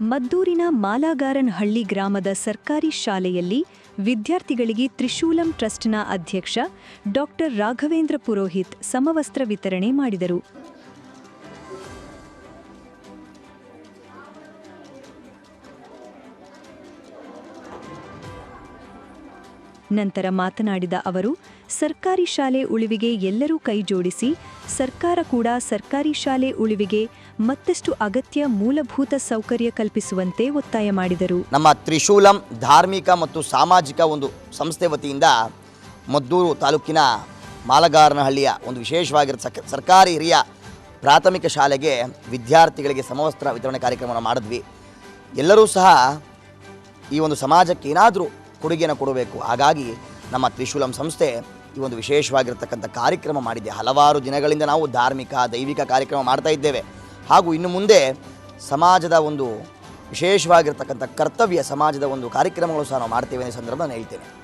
ಮದ್ದೂರಿನ ಮಾಲಾಗಾರನಹಳ್ಳಿ ಗ್ರಾಮದ ಸರ್ಕಾರಿ ಶಾಲೆಯಲ್ಲಿ ವಿದ್ಯಾರ್ಥಿಗಳಿಗೆ ತ್ರಿಶೂಲಂ ಟ್ರಸ್ಟ್ನ ಅಧ್ಯಕ್ಷ ಡಾಕ್ಟರ್ ರಾಘವೇಂದ್ರ ಪುರೋಹಿತ್ ಸಮವಸ್ತ್ರ ವಿತರಣೆ ಮಾಡಿದರು. ನಂತರ ಮಾತನಾಡಿದ ಅವರು, ಸರ್ಕಾರಿ ಶಾಲೆ ಉಳಿವಿಗೆ ಎಲ್ಲರೂ ಕೈಜೋಡಿಸಿ, ಸರ್ಕಾರ ಕೂಡ ಸರ್ಕಾರಿ ಶಾಲೆ ಉಳಿವಿಗೆ ಮತ್ತಷ್ಟು ಅಗತ್ಯ ಮೂಲಭೂತ ಸೌಕರ್ಯ ಕಲ್ಪಿಸುವಂತೆ ಒತ್ತಾಯ ಮಾಡಿದರು. ನಮ್ಮ ತ್ರಿಶೂಲಂ ಧಾರ್ಮಿಕ ಮತ್ತು ಸಾಮಾಜಿಕ ಒಂದು ಸಂಸ್ಥೆ ವತಿಯಿಂದ ಮದ್ದೂರು ತಾಲೂಕಿನ ಮಾಲಗಾರನಹಳ್ಳಿಯ ಒಂದು ವಿಶೇಷವಾಗಿರೋ ಸರ್ಕಾರಿ ಹಿರಿಯ ಪ್ರಾಥಮಿಕ ಶಾಲೆಗೆ ವಿದ್ಯಾರ್ಥಿಗಳಿಗೆ ಸಮವಸ್ತ್ರ ವಿತರಣೆ ಕಾರ್ಯಕ್ರಮವನ್ನು ಮಾಡಿದ್ವಿ. ಎಲ್ಲರೂ ಸಹ ಈ ಒಂದು ಸಮಾಜಕ್ಕೆ ಏನಾದರೂ ಕೊಡುಗೆಯನ್ನು ಕೊಡಬೇಕು. ಹಾಗಾಗಿ ನಮ್ಮ ತ್ರಿಶೂಲಂ ಸಂಸ್ಥೆ ಈ ಒಂದು ವಿಶೇಷವಾಗಿರ್ತಕ್ಕಂಥ ಕಾರ್ಯಕ್ರಮ ಮಾಡಿದೆ. ಹಲವಾರು ದಿನಗಳಿಂದ ನಾವು ಧಾರ್ಮಿಕ, ದೈವಿಕ ಕಾರ್ಯಕ್ರಮ ಮಾಡ್ತಾ ಇದ್ದೇವೆ. ಹಾಗೂ ಇನ್ನು ಮುಂದೆ ಸಮಾಜದ ಒಂದು ವಿಶೇಷವಾಗಿರ್ತಕ್ಕಂಥ ಕರ್ತವ್ಯ ಸಮಾಜದ ಒಂದು ಕಾರ್ಯಕ್ರಮಗಳು ಸಹ ನಾವು ಮಾಡ್ತೇವೆ ಅನ್ನೋ ಸಂದರ್ಭ ನಾನು ಹೇಳ್ತೇನೆ.